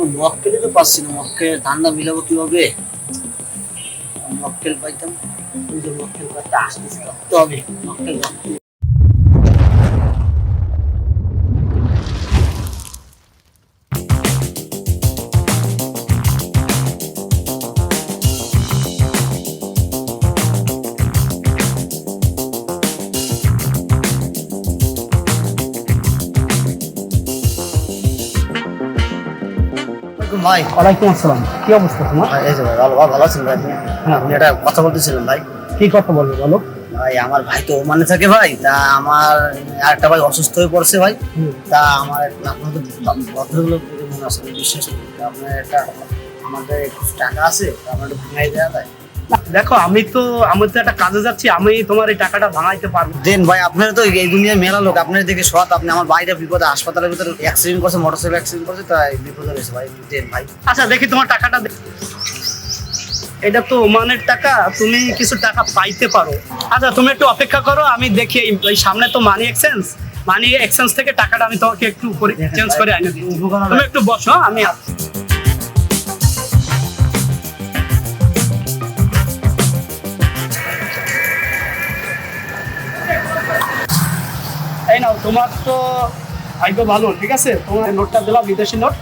কোনো মক্কেলই তো পাচ্ছি না। মক্কেল ধান্দা মিলাবো কীভাবে? মক্কেল পাইতাম। মক্কেল পাইতে আসতেছে। রক্ত হবে। মক্কেল মক্কেল। ভাই। ওয়ালাইকুম আসসালাম। কি অবস্থা তোমার? ভাই, এই যে ভাই, ভালো ভালো আছেন ভাই। আপনি? আপনি একটা কথা বলতেছিলেন ভাই। কি কথা বলব বলো? ভাই আমার ভাই তো ওমানে থাকে ভাই। তা আমার আরেকটা ভাই অসুস্থ হয়ে পড়ছে ভাই। তা আমার আপনার তো ভদ্রলোক মনে আছে বিশ্বাস আপনার একটা আমাদের টাকা আছে একটু ভাঙাই দেওয়া যায়। দেখো আমি তো আমি তো একটা কাজে যাচ্ছি আমি তোমার এই টাকাটা ভাঙাইতে পারব দেন ভাই আপনারা তো এই দুনিয়ার মেলা লোক আপনার দেখে সৎ আপনি আমার ভাইটা বিপদে হাসপাতালের ভিতরে অ্যাক্সিডেন্ট করছে মোটরসাইকেল অ্যাক্সিডেন্ট করছে তাই বিপদে রয়েছে ভাই দেন ভাই আচ্ছা দেখি তোমার টাকাটা। এটা তো ওমানের টাকা তুমি কিছু টাকা পাইতে পারো আচ্ছা তুমি একটু অপেক্ষা করো আমি দেখি এই- সামনে তো মানি এক্সচেঞ্জ মানি এক্সচেঞ্জ থেকে টাকাটা আমি তোমাকে একটু চেঞ্জ করে আনি। তুমি একটু বসো আমি আসছি। নাও তোমার তো ভাগ্য ভালো ঠিক আছে? তোমার নোটটা দিলাম বিদেশি নোট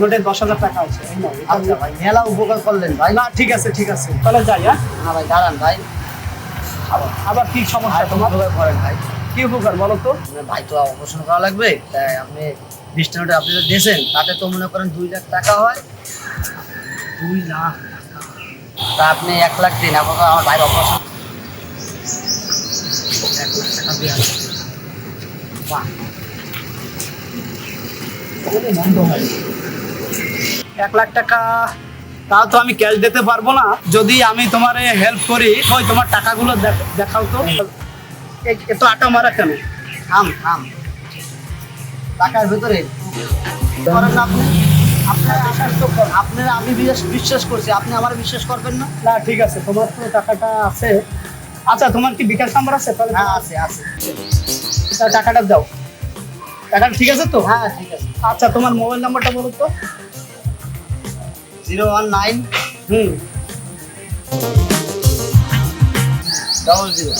নোটে দশ হাজার টাকা আছে আচ্ছা ভাই মেলা উপকার করলেন ভাই। না ঠিক আছে ঠিক আছে তাহলে যাই হ্যাঁ? না ভাই দাঁড়ান ভাই। আবার আবার কি সমস্যা তোমার? করেন ভাই? কি উপকার বলো তো? ভাই তো অপারেশন করা লাগবে? তাই আপনি বিশ টাকাটা আপনি যে দিয়েছেন তাতে তো মনে করেন দুই লাখ টাকা হয়। দুই লাখ তা আপনি এক লাখ দিন আপাতত আমার ভাই অপারেশন এক লাখ টাকা দিয়ে এক লাখ টাকা তাও তো আমি ক্যাশ দিতে পারব না। যদি আমি তোমার হেল্প করি ওই তোমার টাকাগুলো দেখাও তো। এত আটা মারা কেন? থাম থাম। টাকার ভেতরে করেন না আপনি আপনার বিশ্বাস তো আপনার আমি বিশ্বাস- বিশ্বাস করছি আপনি আমার বিশ্বাস করবেন না। না ঠিক আছে তোমার তো টাকাটা আছে। আচ্ছা তোমার কি বিকাশ নাম্বার আছে? তাহলে হ্যাঁ আছে আছে। তা টাকাটা দাও। টাকাটা ঠিক আছে তো? হ্যাঁ ঠিক আছে। আচ্ছা তোমার মোবাইল নাম্বারটা বলো তো। জিরো ওয়ান নাইন হুম। Double zero.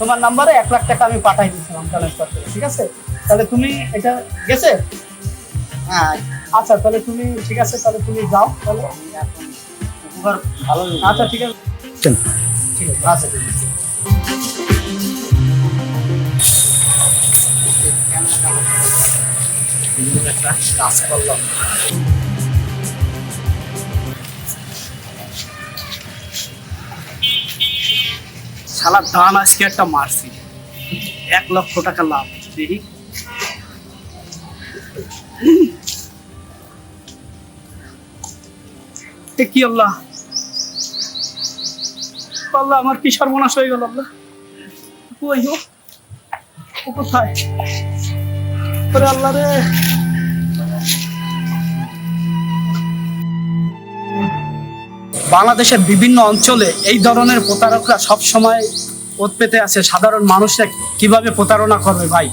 তোমার নাম্বারে এক লাখ টাকা আমি পাঠাই দিচ্ছিলাম ট্রান্সফার করে ঠিক আছে? তাহলে তুমি এটা গেছে? হ্যাঁ। আচ্ছা তাহলে তুমি ঠিক আছে তাহলে তুমি যাও তাহলে। উপকার ভালো। আচ্ছা ঠিক আছে। ঠিক আছে আচ্ছা ঠিক আছে। একটা কাজ দান আজকে একটা মারছি। এক লক্ষ টাকা লাভ, দেখি। কি আল্লাহ? আল্লাহ, আমার কি সর্বনাশ হয়ে গেল আল্লাহ? কোথায়? আল্লাহ রে। বাংলাদেশের বিভিন্ন অঞ্চলে এই ধরনের প্রতারকরা সব সময় ওত পেতে আছে সাধারণ মানুষরা কীভাবে প্রতারণা করবে ভাই?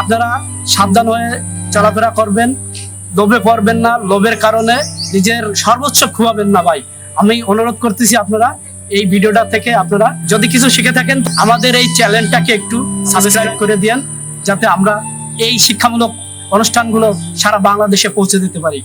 আপনারা সাবধান হয়ে চলাফেরা করবেন, লোভে পড়বেন না, লোভের কারণে নিজের সর্বোচ্চ খুয়াবেন না ভাই। আমি অনুরোধ করতেছি আপনারা এই ভিডিওটা থেকে আপনারা যদি কিছু শিখে থাকেন, আমাদের এই চ্যানেলটাকে একটু সাবস্ক্রাইব করে দিন যাতে আমরা এই শিক্ষামূলক অনুষ্ঠানগুলো সারা বাংলাদেশে পৌঁছে দিতে পারি।